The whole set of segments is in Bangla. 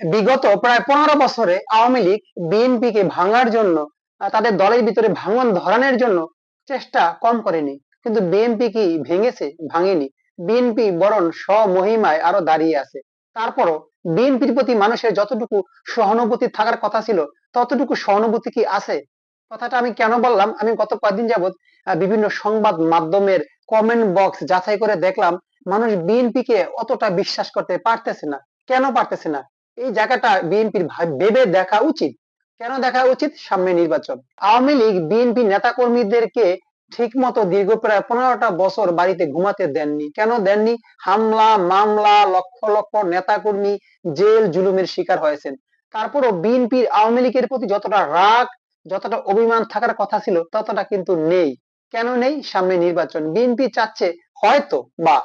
বিগত প্রায় পনেরো বছরে আওয়ামী লীগ বিএনপিকে ভাঙার জন্য তাদের দলের ভিতরে ভাঙন ধরানোর জন্য চেষ্টা কম করেনি। কিন্তু বিএনপি কি ভেঙেছে? ভাঙেনি। বিএনপি বরং স্বমহিমায় আরও দাঁড়িয়ে আছে। তারপরও বিএনপির প্রতি মানুষের যতটুকু সহানুভূতি থাকার কথা ছিল ততটুকু সহানুভূতি কি আছে? কথাটা আমি কেন বললাম? আমি গত কয়েকদিন আহ, বিভিন্ন সংবাদ মাধ্যমের কমেন্ট বক্স যাচাই করে দেখলাম মানুষ বিএনপি কে অতটা বিশ্বাস করতে পারতেছে না। কেন পারতেছে না? এই জায়গাটা বিএনপির ভেবে দেখা উচিত। কেন দেখা উচিত? সামনে নির্বাচন। আওয়ামী লীগ, বিএনপি নেতা কর্মীদেরকে ঠিক মতো দীর্ঘ প্রায় পনেরোটা বছর বাড়িতে ঘুমাতে দেননি। কেন দেননি? হামলা, মামলা, লক্ষ লক্ষ নেতা কর্মী জেল জুলুমের শিকার হয়েছেন। তারপরও বিএনপির আওয়ামী লীগের প্রতি যতটা রাগ, যতটা অভিমান থাকার কথা ছিল, ততটা কিন্তু নেই। কেন নেই? সামনে নির্বাচন। বিএনপি চাচ্ছে হয়তো বা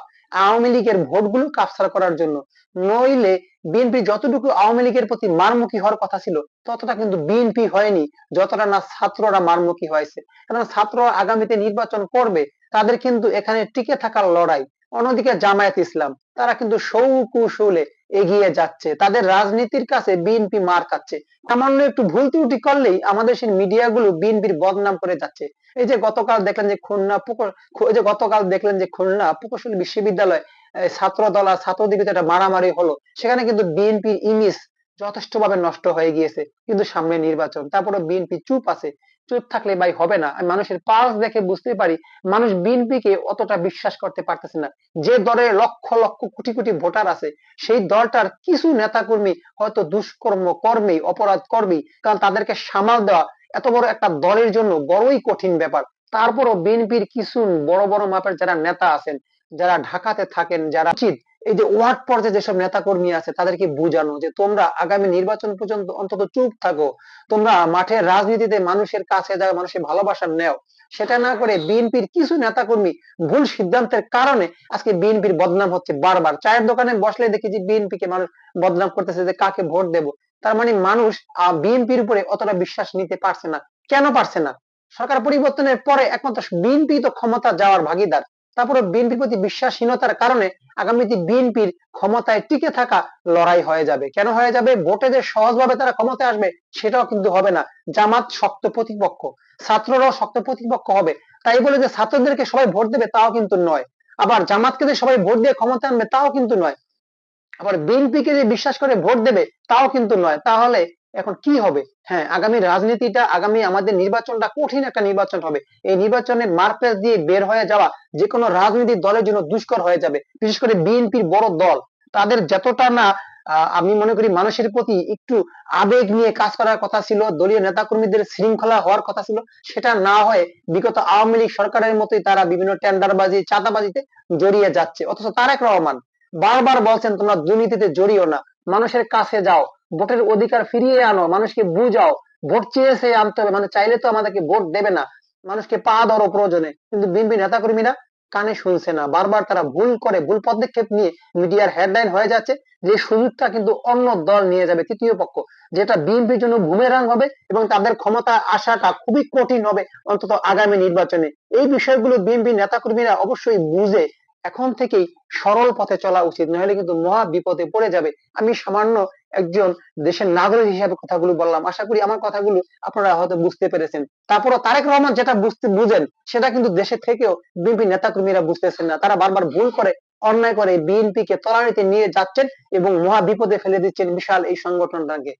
আওয়ামী লীগের ভোটগুলো কাপসার করার জন্য। নইলে বিএনপি যতটুকু আওয়ামী লীগের প্রতি মারমুখী হওয়ার কথা ছিল, ততটা কিন্তু বিএনপি হয়নি, যতটা না ছাত্ররা মারমুখী হয়েছে। কারণ ছাত্ররা আগামীতে নির্বাচন করবে, তাদের কিন্তু এখানে টিকে থাকার লড়াই। অন্যদিকে জামায়াত ইসলাম, তারা কিন্তু সৌকুশলে এগিয়ে যাচ্ছে। তাদের রাজনীতির কাছে বিএনপি মার খাচ্ছে। সামান্য একটু ভুল ত্রুটি করলেই আমাদের সেই মিডিয়াগুলো বিএনপির বদনাম করে যাচ্ছে। এই যে গতকাল দেখলেন যে খুলনা পুকুর এই যে গতকাল দেখলেন যে খুলনা প্রকৌশলী বিশ্ববিদ্যালয় ছাত্র দল আর ছাত্রদের একটা মারামারি হলো। সেখানে কিন্তু বিএনপির ইমেজ যথেষ্টভাবে নষ্ট হয়ে গিয়েছে। কিন্তু সামনে নির্বাচন তারপরে বিএনপি চুপ আছে। চুপ থাকলে ভাই হবে না। মানুষের পালস দেখে বুঝতে পারি, মানুষ বিএনপি কে অতটা বিশ্বাস করতে পারতেছে না। যে দলে লক্ষ লক্ষ কোটি কোটি ভোটার আছে, সেই দলটার কিছু নেতাকর্মী হয়তো দুষ্কর্ম কর্মী, অপরাধ কর্মী, কারণ তাদেরকে সামাল দেওয়া এত বড় একটা দলের জন্য বড়ই কঠিন ব্যাপার। তারপরও বিএনপির কিছু বড় বড় মাপের যারা নেতা আছেন যারা ঢাকাতে থাকেন, যারা উচিত এই যে ওয়ার্ড পর্যায়ে যেসব নেতা কর্মী আছে, তাদেরকে বুঝানো যে তোমরা আগামী নির্বাচন পর্যন্ত অন্তত চুপ থাকো। তোমরা মাঠের রাজনীতিতে মানুষের কাছে যাও মানুষের ভালোবাসা নেও, সেটা না করে বিএনপির কিছু নেতা কর্মী ভুল সিদ্ধান্তের কারণে আজকে বিএনপির বদনাম হচ্ছে বারবার। চায়ের দোকানে বসলে দেখি যে বিএনপি কে মানুষ বদনাম করতেছে যে কাকে ভোট দেব। তার মানে মানুষ বিএনপির উপরে অতটা বিশ্বাস নিতে পারছে না। কেন পারছে না? সরকার পরিবর্তনের পরে একমাত্র বিএনপি তো ক্ষমতা যাওয়ার ভাগিদার। তারপরে বিএনপির প্রতি বিশ্বাসহীনতার কারণে আগামীতে বিএনপির ক্ষমতায় টিকে থাকা লড়াই হয়ে যাবে। কেন হয়ে যাবে? ভোটে যে সহজভাবে তারা ক্ষমতায় আসবে সেটাও কিন্তু হবে না। জামাত শক্ত প্রতিপক্ষ। ছাত্ররাও শক্ত প্রতিপক্ষ হবে। তাই বলে যে ছাত্রদেরকে সবাই ভোট দেবে তাও কিন্তু নয়। আবার জামাতকে যে সবাই ভোট দিয়ে ক্ষমতা আনবে তাও কিন্তু নয়। আবার বিএনপিকে যে বিশ্বাস করে ভোট দেবে তাও কিন্তু নয়। তাহলে এখন কি হবে? হ্যাঁ আগামী রাজনীতিটা, আগামী আমাদের নির্বাচনটা কঠিন একটা নির্বাচন হবে। এই নির্বাচনে মারপ্যাচ দিয়ে বের হয়ে যাওয়া যে কোনো রাজনৈতিক দলের জন্য দুষ্কর হয়ে যাবে। বিশেষ করে বিএনপির বড় দল। তাদের যতটা না আমি মনে করি মানুষের প্রতি একটু আবেগ নিয়ে কাজ করার কথা ছিল, দলীয় নেতাকর্মীদের শৃঙ্খলা হওয়ার কথা ছিল, সেটা না হয়ে বিগত আওয়ামী লীগ সরকারের মতোই তারা বিভিন্ন টেন্ডারবাজি, চাঁদাবাজিতে জড়িয়ে যাচ্ছে। অথচ তারেক রহমান বারবার বলছেন, তোমরা দুর্নীতিতে জড়িও না। মানুষের কাছে যাও। ভোটের অধিকার ফিরিয়ে আনো, মানুষকে বুঝাও। ভোট চেয়েছে আনতে হবে মানে চাইলে তো আমাদেরকে ভোট দেবে না। মানুষকে পা ধরো প্রয়োজনে। কিন্তু বিএনপি নেতাকর্মীরা কানে শুনছে না। বারবার তারা ভুল করে, ভুল পদক্ষেপ নিয়ে মিডিয়ার হেডলাইন হয়ে যাচ্ছে। যে সুযোগটা কিন্তু অন্য দল নিয়ে যাবে, তৃতীয় পক্ষ, যেটা বিএনপির জন্য বুমেরাং হবে এবং তাদের ক্ষমতা আসাটা খুবই কঠিন হবে অন্তত আগামী নির্বাচনে। এই বিষয়গুলো বিএনপি নেতাকর্মীরা অবশ্যই বুঝে এখন থেকেই সরল পথে চলা উচিত নইলে কিন্তু মহা বিপদে পড়ে যাবে। আমি সামান্য একজন দেশের নাগরিক হিসাবে কথাগুলো বললাম। আশা করি আমার কথাগুলো আপনারা হয়তো বুঝতে পেরেছেন। তারপরও তারেক রহমান যেটা বুঝতে বুঝেন, সেটা কিন্তু দেশে থেকেও বিএনপি নেতাকর্মীরা বুঝতেছেন না। তারা বারবার ভুল করে, অন্যায় করে বিএনপি কে তলানিতে নিয়ে যাচ্ছেন এবং মহা বিপদে ফেলে দিচ্ছেন বিশাল এই সংগঠনটাকে।